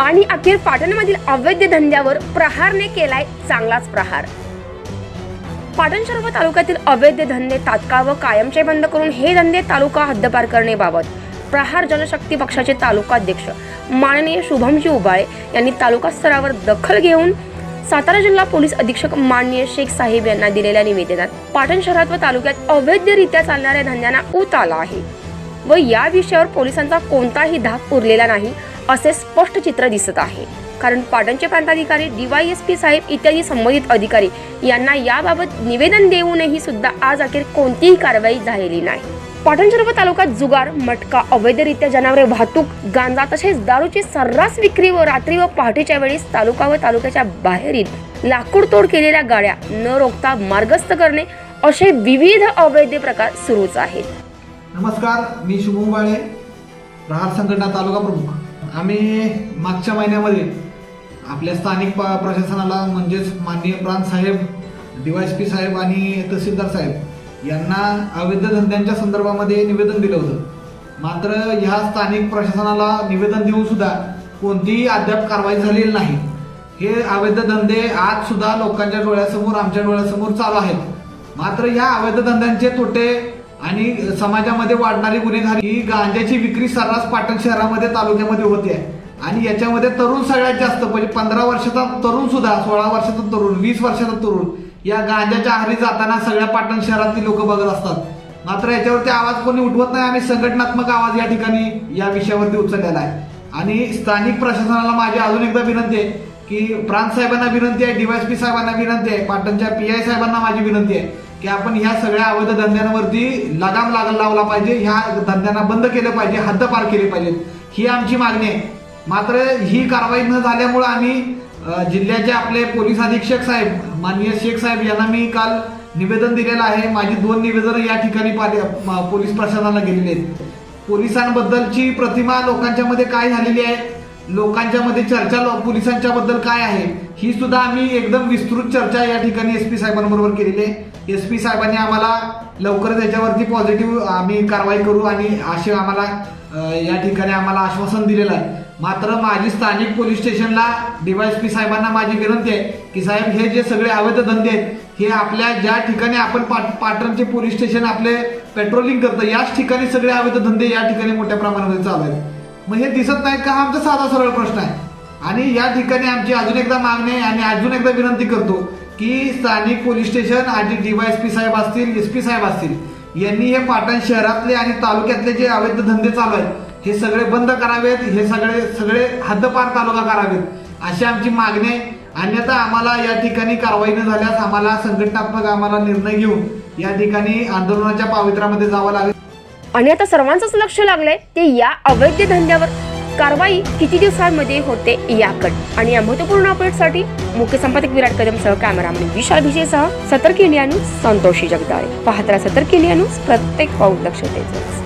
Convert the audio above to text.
आणि अखेर पाटणमधील अवैध धंद्यावर प्रहारने केलाय चांगलाच प्रहार. पाटण शहर व तालुक्यातील अवैध धंदे तात्काळ व कायमचे बंद करून हे धंदे तालुका हद्दपार करण्याबाबत प्रहार जनशक्ती पक्षाचे तालुका अध्यक्ष माननीय शुभमजी उबाळे यांनी तालुका स्तरावर दखल घेऊन सातारा जिल्हा पोलीस अधीक्षक माननीय शेख साहेब यांना दिलेल्या निवेदनात पाटण शहरात व तालुक्यात अवैधरित्या चालणाऱ्या धंद्यांना ऊत आला आहे व या विषयावर पोलिसांचा कोणताही धाक उरलेला नाही. असे स्पष्ट चित्र दिसत आहे. कारण पाटणचे प्रांताधिकारी डीवायएसपी साहेब इत्यादी संबंधित अधिकारी यांना याबाबत निवेदन देऊनही सुद्धा आज अखेर कोणतीही कारवाई झालेली नाही. पाटण शहर व तालुक्यात जुगार मटका अवैधरित्या जनावरे वाहतूक गांजा तसेच दारूची सर्रास विक्री व रात्री व पहाटेच्या वेळेस तालुका व तालुक्याच्या बाहेरील लाकूड तोड केलेल्या गाड्या न रोखता मार्गस्थ करणे असे विविध अवैध प्रकार सुरूच आहेत. नमस्कार मी शुभम बाळे प्रहार संघटना तालुका प्रमुख. आम्ही मागच्या महिन्यामध्ये आपल्या स्थानिक प- प्रशासनाला म्हणजेच माननीय प्रांत साहेब पी साहेब आणि तहसीलदार साहेब यांना अवैध धंद्यांच्या संदर्भामध्ये निवेदन दिलं होतं. मात्र ह्या स्थानिक प्रशासनाला निवेदन देऊन सुद्धा कोणतीही अद्याप कारवाई झालेली नाही. हे अवैध धंदे आज सुद्धा लोकांच्या डोळ्यासमोर आमच्या डोळ्यासमोर चालू आहेत. मात्र या अवैध धंद्यांचे तोटे आणि समाजामध्ये वाढणारी गुन्हेगारी ही गांजाची विक्री सर्रास पाटण शहरामध्ये तालुक्यामध्ये होते. आणि याच्यामध्ये तरुण सगळ्यात जास्त म्हणजे पंधरा वर्षाचा तरुण सुद्धा सोळा वर्षाचा तरुण वीस वर्षाचा तरुण या गांजाच्या आहारी जाताना सगळ्या पाटण शहरातली लोक बघत असतात. मात्र याच्यावरती आवाज कोणी उठवत नाही आम्ही संघटनात्मक आवाज या ठिकाणी या विषयावरती उचललेला आहे. आणि स्थानिक प्रशासनाला माझी अजून एकदा विनंती आहे की प्रांत साहेबांना विनंती आहे डीवायएसपी साहेबांना विनंती आहे पाटणच्या पी आय साहेबांना माझी विनंती आहे. की आपण ह्या सगळ्या अवैध धंद्यांवरती लगाम लाग लावला पाहिजे ह्या धंद्यांना बंद केलं पाहिजे हद्दपार केले पाहिजेत ही आमची मागणी आहे. मात्र ही कारवाई न झाल्यामुळं आम्ही जिल्ह्याचे आपले पोलीस अधीक्षक साहेब माननीय शेख साहेब यांना मी काल निवेदन दिलेलं आहे. माझी दोन निवेदनं या ठिकाणी पोलीस प्रशासनाला गेलेली आहेत. पोलिसांबद्दलची प्रतिमा लोकांच्या मध्ये काय झालेली आहे? लोकांच्या मध्ये चर्चा लो- पोलिसांच्या बद्दल काय आहे ही सुद्धा आम्ही एकदम विस्तृत चर्चा या ठिकाणी एस पी साहेबांबरोबर केलेली आहे. एस पी साहेबांनी आम्हाला लवकरच याच्यावरती पॉझिटिव्ह आम्ही कारवाई करू आणि असे आम्हाला या ठिकाणी आम्हाला आश्वासन दिलेलं आहे. मात्र माझी स्थानिक पोलीस स्टेशनला डीवायएसपी साहेबांना माझी विनंती आहे की साहेब हे जे सगळे अवैध धंदे आहेत हे आपल्या ज्या ठिकाणी आपण पाट पाटणचे पोलीस स्टेशन आपले पेट्रोलिंग करतं याच ठिकाणी सगळे अवैध धंदे या ठिकाणी मोठ्या प्रमाणामध्ये चालू आहेत. मग हे दिसत नाही का? हा आमचा साधा सरळ प्रश्न आहे. आणि या ठिकाणी आमची अजून एकदा मागणी आहे आणि अजून एकदा विनंती करतो की स्थानिक पोलीस स्टेशन आणि डीवायएसपी साहेब असतील एस पी साहेब असतील यांनी हे पाटण शहरातले आणि तालुक्यातले जे अवैध धंदे चालू आहेत हे सगळे बंद करावेत हे सगळे सगळे हद्दपार तालुका करावेत अशी आमची मागणी आहे. अन्यथा आम्हाला या ठिकाणी कारवाई न झाल्यास आम्हाला संघटनात्मक आम्हाला निर्णय घेऊन या ठिकाणी आंदोलनाच्या पावित्र्यामध्ये जावं लागेल. आणि आता सर्वांचंच लक्ष लागलंय ते या अवैध धंद्यावर. कारवाई किती दिवसांमध्ये होते याकडे. आणि या महत्त्वपूर्ण अपडेटसाठी मुख्य संपादक विराट कदमसह कॅमेरामॅन विशाल भिजेसह सतर्क इंडिया न्यूज संतोषी जगदाळे. पाहत्रा सतर्क इंडिया न्यूज प्रत्येक पाऊल दक्षतेच.